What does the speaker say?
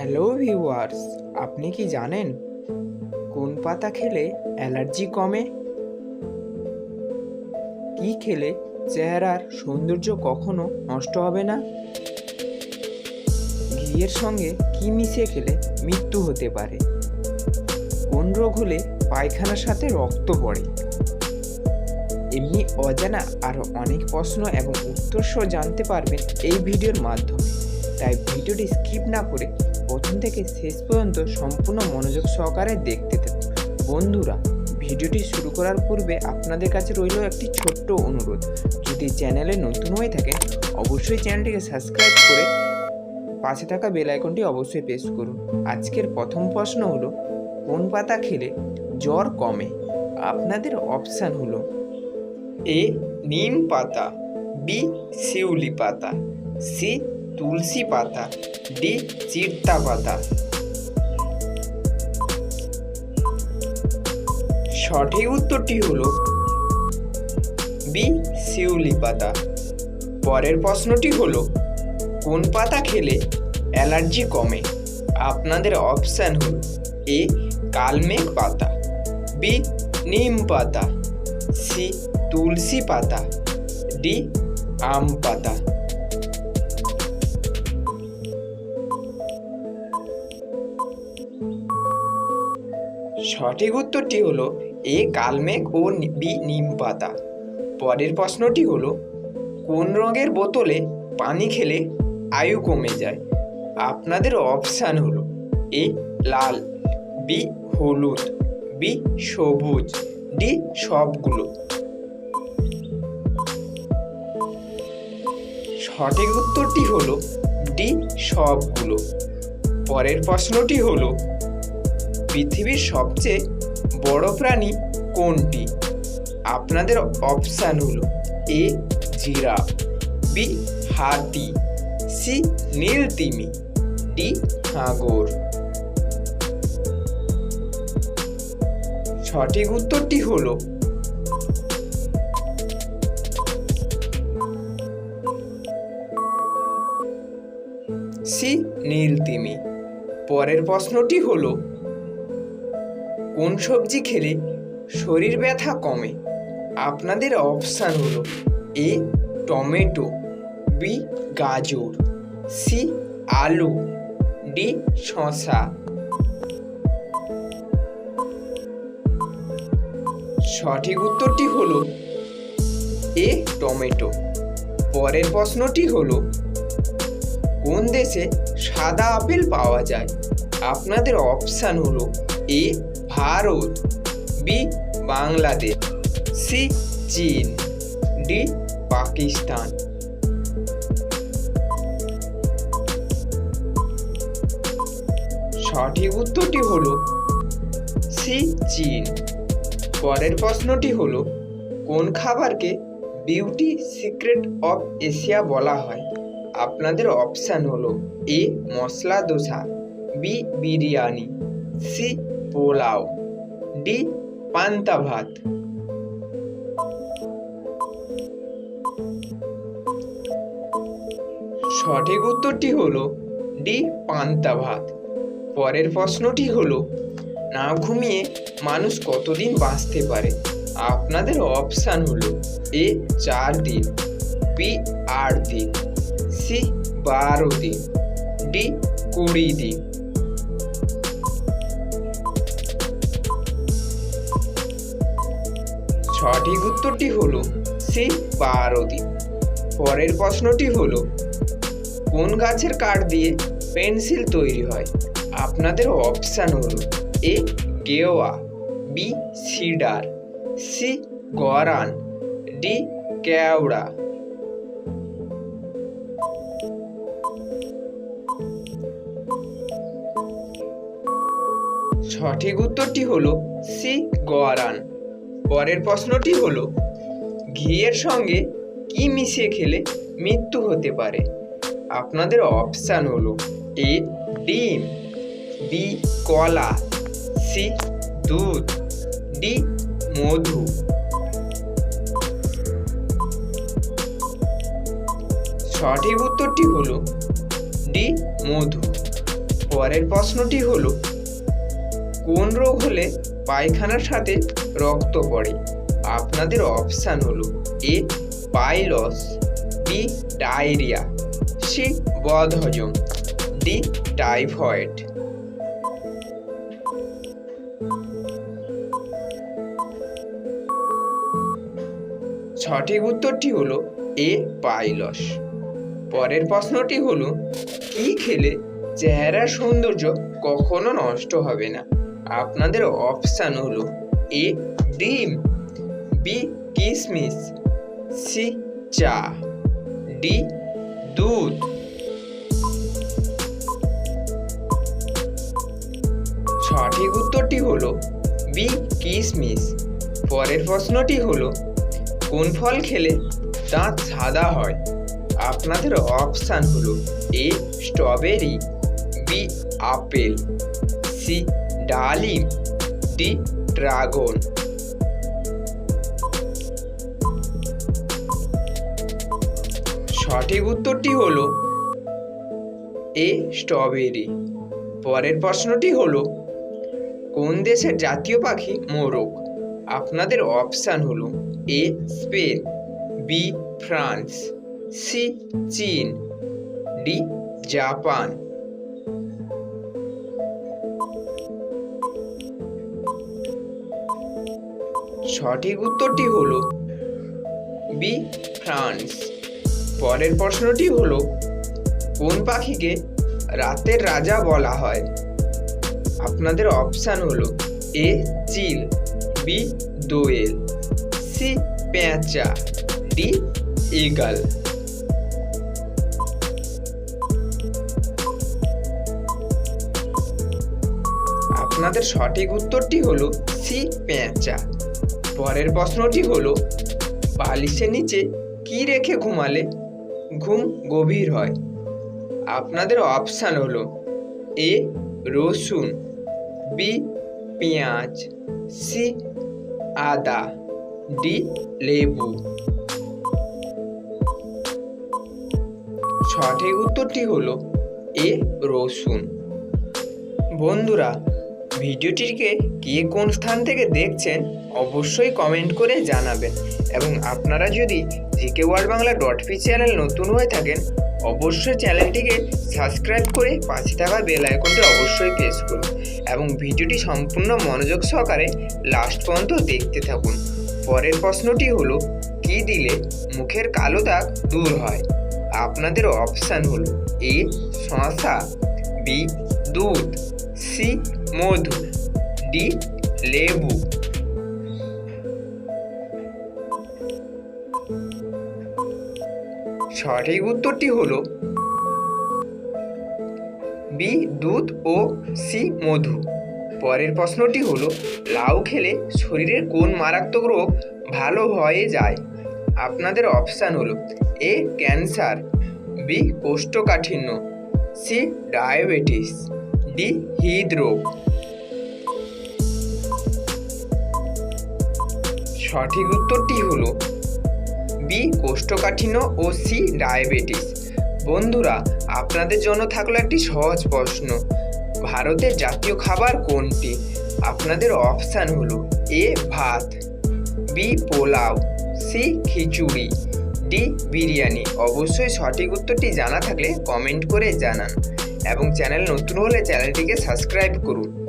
Hello viewers আপনি কি জানেন কোন পাতা খেলে অ্যালার্জি কমে? কি খেলে চেহারার সৌন্দর্য কখনো নষ্ট হবে না? ঘিয়ের সঙ্গে কি মিশিয়ে খেলে মৃত্যু হতে পারে? কোন রোগ হলে পায়খানার সাথে রক্ত পড়ে? এমনি অজানা আরও অনেক প্রশ্ন এবং উত্তর সহ জানতে পারবেন এই ভিডিওর মাধ্যমে। তাই ভিডিওটি স্কিপ না করে প্রথম থেকে শেষ পর্যন্ত সম্পূর্ণ মনোযোগ সহকারে দেখতে থাকুন। বন্ধুরা, ভিডিওটি শুরু করার পূর্বে আপনাদের কাছে রইল একটি ছোট্ট অনুরোধ। যদি চ্যানেলে নতুন হয়ে থাকেন, অবশ্যই চ্যানেলটিকে সাবস্ক্রাইব করে পাশে থাকা বেল আইকনটি অবশ্যই প্রেস করুন। আজকের প্রথম প্রশ্ন হলো, কোন পাতা খেলে জ্বর কমে? আপনাদের অপশান হলো, এ, নিম পাতা, বি, শিউলি পাতা, সি তুলসী পাতা, ডি চিরতা পাতা। সঠিক উত্তরটি হলো বি শিউলি পাতা। পরের প্রশ্নটি হলো, কোন পাতা খেলে অ্যালার্জি কমে? আপনাদের অপশান হল এ কালমেঘ পাতা, বি নিম পাতা, সি তুলসী পাতা, ডি আম পাতা। সঠিক উত্তরটি হলো এ কালমেঘ ও বি নিম পাতা। পরের প্রশ্নটি হলো, কোন রঙের বোতলে পানি খেলে আয়ু কমে যায়? আপনাদের অপশান হলো, এ লাল, বি হলুদ, বি সবুজ, ডি সবগুলো। সঠিক উত্তরটি হলো, ডি সবগুলো। পরের প্রশ্নটি হলো পৃথিবীর সবচেয়ে বড় প্রাণী কোনটি? আপনাদের অপশান হলো এ জিরাফ বি হাতি সি নীল তিমি ডি হাঙর সঠিক উত্তরটি হলো সি নীল তিমি। পরের প্রশ্নটি হলো কোন সবজি খেলে শরীর ব্যথা কমে? আপনাদের অপশান হলো এ, টমেটো, বি, গাজর, সি, আলু, ডি, শসা। সঠিক উত্তরটি হলো এ, টমেটো। পরের প্রশ্নটি হলো কোন দেশে সাদা আপেল পাওয়া যায়? আপনাদের অপশান হলো A Bharat B Bangladesh C চীন ডি পাকিস্তান। সঠিক উত্তরটি হলো সি চীন। পরের প্রশ্নটি হলো, কোন খাবারকে বিউটি সিক্রেট অফ এশিয়া বলা হয়? আপনাদের অপশান হলো A masala dosa B biryani C pulao D পান্তা ভাত। সঠিক উত্তরটি হলো ডি পান্তা ভাত। পরের প্রশ্নটি হলো, না ঘুমিয়ে মানুষ কতদিন বাঁচতে পারে? আপনাদের অপশান হলো এ, চার দিন, বি, আট দিন, সি, বারো দিন, ডি, কুড়ি দিন। সঠিক উত্তরটি হল সি বারো দিন পরের প্রশ্নটি হলো, কোন গাছের কাঠ দিয়ে পেন্সিল তৈরি হয়? আপনাদের অপশান হল এ, গেওয়া, বি, সিডার, সি, গরান, ডি, কেওড়া। সঠিক উত্তরটি হলো সি গোয়ারান পরের প্রশ্নটি হলো, ঘিয়ের সঙ্গে কি মিশিয়ে খেলে মৃত্যু হতে পারে? আপনাদের অপশান হলো এ, ডিম, বি, কলা, সি, দুধ, ডি, মধু। সঠিক উত্তরটি হলো ডি, মধু। পরের প্রশ্নটি হলো, কোন রোগ হলে পায়খানার সাথে রক্ত পড়ে। আপনাদের অপশান হলো A piles B, diarrhoea. C, বদহজম। D, typhoid. সঠিক উত্তরটি হলো এ পাইলস পরের প্রশ্নটি হলো, কি খেলে চেহারার সৌন্দর্য কখনো নষ্ট হবে না? আপনাদের অপশান হলো এ, ডিম, বি কিশমিশ সি, চা, ডি, দুধ। সঠিক উত্তরটি হলো বি কিশমিশ পরের প্রশ্নটি হলো, কোন ফল খেলে দাঁত সাদা হয়? আপনাদের অপশান হলো A, strawberry, B, apple, C ডালিম ডি ড্রাগন। সঠিক উত্তরটি হলো এ স্ট্রবেরি। পরের প্রশ্নটি হলো, কোন দেশের জাতীয় পাখি মোরগ? আপনাদের অপশান হলো A Spain, B France, C চীন, ডি জাপান। সঠিক উত্তরটি হলো বি, ফ্রান্স। পরের প্রশ্নটি হলো, কোন পাখিকে রাতের রাজা বলা হয়? আপনাদের অপশান হলো এ, চিল, বি, দোয়েল, সি, পেঁচা, ডি ইগাল আপনাদের সঠিক উত্তরটি হলো সি, পেঁচা। পরের প্রশ্নটি হলো, বালিশের নিচে কি রেখে ঘুমালে? ঘুম গভীর হয়। আপনাদের অপশান হলো, এ রসুন বি পেঁয়াজ সি আদা ডি লেবু। সঠিক উত্তরটি হলো, এ রসুন। বন্ধুরা ভিডিওটিকে কে কোন স্থান থেকে দেখছেন অবশ্যই কমেন্ট করে জানাবেন। এবং আপনারা যদি GK world Bangla dot P channel নতুন হয়ে থাকেন, অবশ্যই চ্যানেলটিকে সাবস্ক্রাইব করে পাশে থাকা বেল আইকনটি অবশ্যই প্রেস করুন এবং ভিডিওটি সম্পূর্ণ মনোযোগ সহকারে লাস্ট পর্যন্ত দেখতে থাকুন। পরের প্রশ্নটি হলো, কি দিলে মুখের কালো দাগ দূর হয়? আপনাদের অপশান হলো, এ, শশা, বি, দুধ, সি মধু ডি লেবু। সঠিক উত্তরটি হলো বি দুধ ও সি মধু। পরের প্রশ্নটি হলো, লাউ খেলে শরীরের কোন মারাত্মক রোগ ভালো হয়ে যায়? আপনাদের অপশান হলো, এ, ক্যান্সার, বি, কোষ্ঠকাঠিন্য, সি, ডায়াবেটিস। ডি হৃদরোগ। সঠিক উত্তরটি হলো বি, কোষ্ঠকাঠিন্য ও সি, ডায়াবেটিস। বন্ধুরা, আপনাদের জন্য থাকল একটি সহজ প্রশ্ন। ভারতের জাতীয় খাবার কোনটি? আপনাদের অপশান হলো এ, ভাত, B, pulao, C, khichdi, D, biryani. অবশ্যই সঠিক উত্তরটি জানা থাকলে কমেন্ট করে জানান। এবং চ্যানেল নতুন হলে চ্যানেলটিকে সাবস্ক্রাইব করুন।